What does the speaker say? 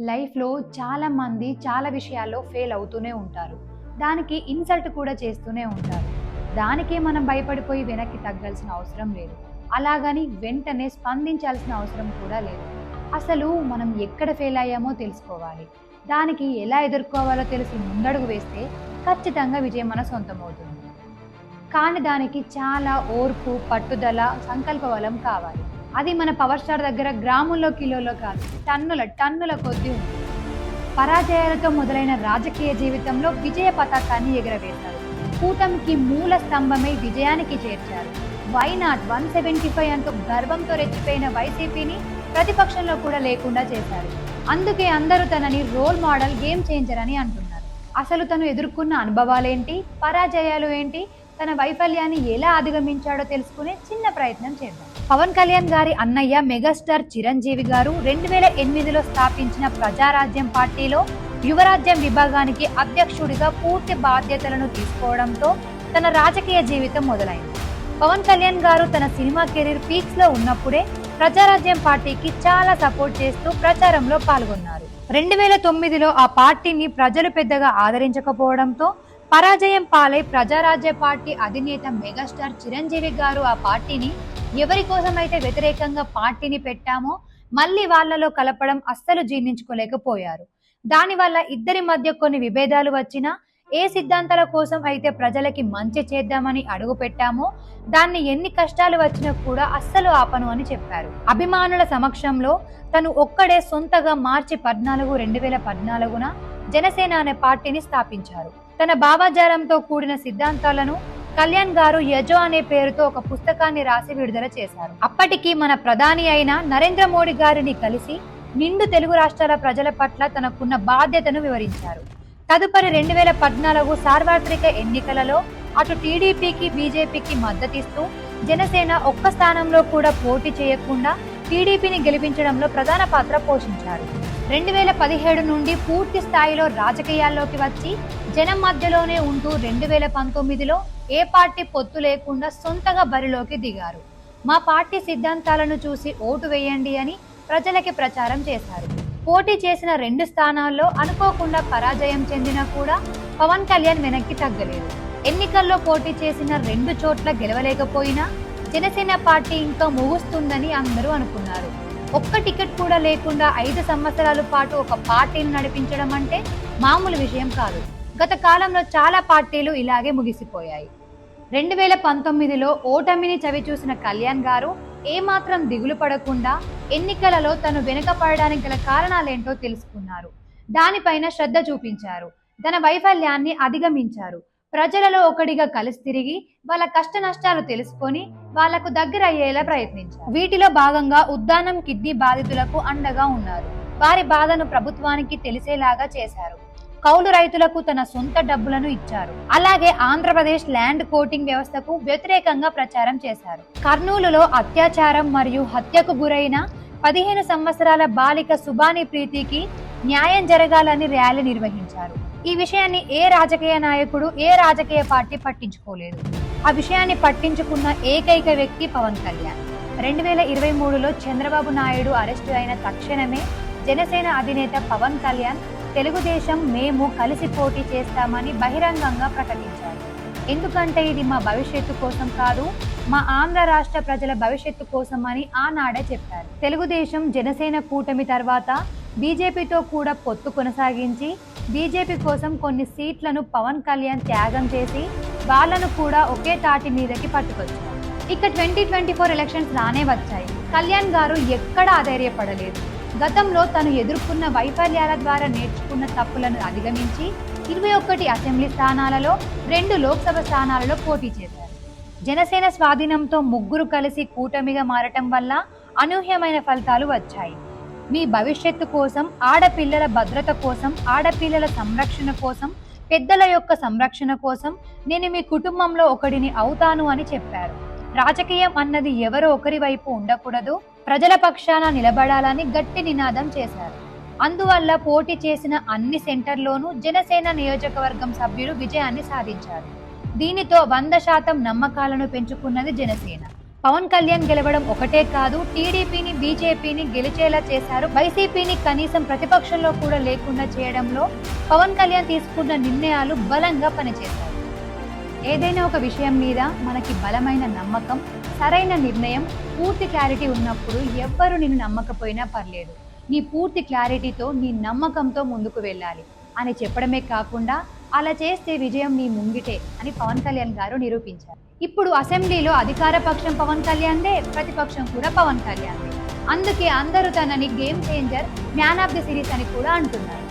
లైఫ్లో చాలామంది చాలా విషయాల్లో ఫెయిల్ అవుతూనే ఉంటారు. దానికి ఇన్సల్ట్ కూడా చేస్తూనే ఉంటారు. దానికే మనం భయపడిపోయి వెనక్కి తగ్గాల్సిన అవసరం లేదు. అలాగని వెంటనే స్పందించాల్సిన అవసరం కూడా లేదు. అసలు మనం ఎక్కడ ఫెయిల్ అయ్యామో తెలుసుకోవాలి. దానికి ఎలా ఎదుర్కోవాలో తెలిసి ముందడుగు వేస్తే ఖచ్చితంగా విజయం మన సొంతమవుతుంది. కానీ దానికి చాలా ఓర్పు పట్టుదల సంకల్ప బలం కావాలి. అది మన పవర్ స్టార్ దగ్గర గ్రాముల్లో కిలోలో కాదు టన్నుల టన్నుల కొద్ది ఉంది. పరాజయాలతో మొదలైన రాజకీయ జీవితంలో విజయ పతాకాన్ని ఎగురవేశారు. కూటమికి మూల స్తంభమై విజయానికి చేర్చారు. Why not one seventy five అంటూ గర్వంతో రెచ్చిపోయిన వైసీపీని ప్రతిపక్షంలో కూడా లేకుండా చేశారు. అందుకే అందరూ తనని రోల్ మోడల్ గేమ్ చేంజర్ అని అంటున్నారు. అసలు తను ఎదుర్కొన్న అనుభవాలేంటి? పరాజయాలు ఏంటి? తన వైఫల్యాన్ని ఎలా అధిగమించాడో తెలుసుకునే చిన్న ప్రయత్నం చేద్దాం. పవన్ కళ్యాణ్ గారి అన్నయ్య మెగాస్టార్ చిరంజీవి గారు రెండు వేల ఎనిమిదిలో స్థాపించిన ప్రజారాజ్యం పార్టీలో యువరాజ్యం విభాగానికి అధ్యక్షుడిగా పూర్తి బాధ్యతలను తీసుకోవడంతో తన రాజకీయ జీవితం మొదలైంది. పవన్ కళ్యాణ్ గారు తన సినిమా కెరీర్ పీక్స్లో ఉన్నప్పుడే ప్రజారాజ్యం పార్టీకి చాలా సపోర్ట్ చేస్తూ ప్రచారంలో పాల్గొన్నారు. రెండు వేల తొమ్మిదిలో ఆ పార్టీని ప్రజలు పెద్దగా ఆదరించకపోవడంతో పరాజయం పాలై ప్రజారాజ్య పార్టీ అధినేత మెగాస్టార్ చిరంజీవి గారు ఆ పార్టీని ఎవరి కోసమైతే వ్యతిరేకంగా పార్టీని పెట్టామో మళ్ళీ వాళ్ళలో కలపడం అస్సలు జీర్ణించుకోలేకపోయారు. దానివల్ల ఇద్దరి మధ్య కొన్ని విభేదాలు వచ్చినా ఏ సిద్ధాంతాల కోసం అయితే ప్రజలకి మంచి చేద్దామని అడుగు పెట్టామో దాన్ని ఎన్ని కష్టాలు వచ్చినా కూడా అస్సలు ఆపను అని చెప్పారు. అభిమానుల సమక్షంలో తను ఒక్కడే సొంతగా మార్చి పద్నాలుగు రెండు వేల పద్నాలుగున జనసేన అనే పార్టీని స్థాపించారు. తన భావాజారంతో కూడిన సిద్ధాంతాలను కళ్యాణ్ గారు యజో అనే పేరుతో ఒక పుస్తకాన్ని రాసి విడుదల చేశారు. అప్పటికి మన ప్రధాని అయిన నరేంద్ర మోడీ గారిని కలిసి నిండు తెలుగు రాష్ట్రాల ప్రజల పట్ల తనకున్న బాధ్యతను వివరించారు. తదుపరి రెండు వేల పద్నాలుగు సార్వత్రిక ఎన్నికలలో అటు టీడీపీకి బీజేపీకి మద్దతిస్తూ జనసేన ఒక్క స్థానంలో కూడా పోటీ చేయకుండా టీడీపీని గెలిపించడంలో ప్రధాన పాత్ర పోషించారు. రెండు వేల పదిహేడు నుండి పూర్తి స్థాయిలో రాజకీయాల్లోకి వచ్చి జనం మధ్యలోనే ఉంటూ రెండు వేల పంతొమ్మిదిలో ఏ పార్టీ పొత్తు లేకుండా సొంతగా బరిలోకి దిగారు. మా పార్టీ సిద్ధాంతాలను చూసి ఓటు వేయండి అని ప్రజలకి ప్రచారం చేశారు. పోటీ చేసిన రెండు స్థానాల్లో అనుకోకుండా పరాజయం చెందినా కూడా పవన్ కళ్యాణ్ వెనక్కి తగ్గలేదు. ఎన్నికల్లో పోటీ చేసిన రెండు చోట్ల గెలవలేకపోయినా జనసేన పార్టీ ఇంకా ముగుస్తుందని అందరూ అనుకున్నారు. ఒక్క టికెట్ కూడా లేకుండా ఐదు సంవత్సరాల పాటు ఒక పార్టీని నడిపించడం అంటే మామూలు విషయం కాదు. గత కాలంలో చాలా పార్టీలు ఇలాగే ముగిసిపోయాయి. రెండు వేల పంతొమ్మిదిలో ఓటమిని చవిచూసిన కళ్యాణ్ గారు ఏమాత్రం దిగులు పడకుండా ఎన్నికలలో తను వెనుకపడడానికి గల కారణాలేంటో తెలుసుకున్నారు. దానిపైన శ్రద్ధ చూపించారు. తన వైఫల్యాన్ని అధిగమించారు. ప్రజలలో ఒకడిగా కలిసి తిరిగి వాళ్ళ కష్ట నష్టాలు తెలుసుకొని వాళ్ళకు దగ్గర అయ్యేలా ప్రయత్నించారు. వీటిలో భాగంగా ఉద్దానం కిడ్నీ బాధితులకు అండగా ఉన్నారు. వారి బాధను ప్రభుత్వానికి తెలిసేలాగా చేశారు. కౌలు రైతులకు తన సొంత డబ్బులను ఇచ్చారు. అలాగే ఆంధ్రప్రదేశ్ ల్యాండ్ కోటింగ్ వ్యవస్థకు వ్యతిరేకంగా ప్రచారం చేశారు. కర్నూలులో అత్యాచారం మరియు హత్యకు గురైన పదిహేను సంవత్సరాల బాలిక సుబాని ప్రీతికి న్యాయం జరగాలని ర్యాలీ నిర్వహించారు. ఈ విషయాన్ని ఏ రాజకీయ నాయకుడు ఏ రాజకీయ పార్టీ పట్టించుకోలేదు. ఆ విషయాన్ని పట్టించుకున్న ఏకైక వ్యక్తి పవన్ కళ్యాణ్. రెండు వేల ఇరవై మూడులో చంద్రబాబు నాయుడు అరెస్టు అయిన తక్షణమే జనసేన అధినేత పవన్ కళ్యాణ్ తెలుగుదేశం మేము కలిసి పోటీ చేస్తామని బహిరంగంగా ప్రకటించారు. ఎందుకంటే ఇది మా భవిష్యత్తు కోసం కాదు మా ఆంధ్ర రాష్ట్ర ప్రజల భవిష్యత్తు కోసం అని ఆనాడే చెప్పారు. తెలుగుదేశం జనసేన కూటమి తర్వాత బీజేపీతో కూడా పొత్తు కొనసాగించి బీజేపీ కోసం కొన్ని సీట్లను పవన్ కళ్యాణ్ త్యాగం చేసి వాళ్ళను కూడా ఒకే తాటి మీదకి పట్టుకొచ్చారు. ఇక ట్వంటీ ట్వంటీ ఫోర్ ఎలక్షన్స్ రానే వచ్చాయి. కళ్యాణ్ గారు ఎక్కడ ఆధైర్యపడలేదు గతంలో తను ఎదుర్కొన్న వైఫల్యాల ద్వారా నేర్చుకున్న తప్పులను అధిగమించి ఇరవై ఒకటి అసెంబ్లీ స్థానాలలో రెండు లోక్సభ స్థానాలలో పోటీ చేశారు. జనసేన స్వాధీనంతో ముగ్గురు కలిసి కూటమిగా మారటం వల్ల అనూహ్యమైన ఫలితాలు వచ్చాయి. మీ భవిష్యత్తు కోసం ఆడపిల్లల భద్రత కోసం ఆడపిల్లల సంరక్షణ కోసం పెద్దల యొక్క సంరక్షణ కోసం నేను మీ కుటుంబంలో ఒకడిని అవుతాను అని చెప్పారు. రాజకీయం అన్నది ఎవరో ఒకరి వైపు ఉండకూడదు. ప్రజల పక్షాన నిలబడాలని గట్టి నినాదం చేశారు. అందువల్ల పోటీ చేసిన అన్ని సెంటర్లోనూ జనసేన నియోజకవర్గం సభ్యులు విజయాన్ని సాధించారు. దీనితో వంద శాతం నమ్మకాలను పెంచుకున్నది జనసేన. పవన్ కళ్యాణ్ గెలవడం ఒకటే కాదు టీడీపీని బీజేపీని గెలిచేలా చేశారు. వైసీపీని కనీసం ప్రతిపక్షంలో కూడా లేకుండా చేయడంలో పవన్ కళ్యాణ్ తీసుకున్న నిర్ణయాలు బలంగా పనిచేశాయి. ఏదైనా ఒక విషయం మీద మనకి బలమైన నమ్మకం సరైన నిర్ణయం పూర్తి క్లారిటీ ఉన్నప్పుడు ఎవ్వరు నిన్ను నమ్మకపోయినా పర్లేదు. నీ పూర్తి క్లారిటీతో నీ నమ్మకంతో ముందుకు వెళ్ళాలి అని చెప్పడమే కాకుండా అలా చేస్తే విజయం నీ ముంగిటే అని పవన్ కళ్యాణ్ గారు నిరూపించారు. ఇప్పుడు అసెంబ్లీలో అధికార పక్షం పవన్ కళ్యాణ్దే ప్రతిపక్షం కూడా పవన్ కళ్యాణ్దే. అందుకే అందరూ తనని game changer man of the series అని కూడా అంటున్నారు.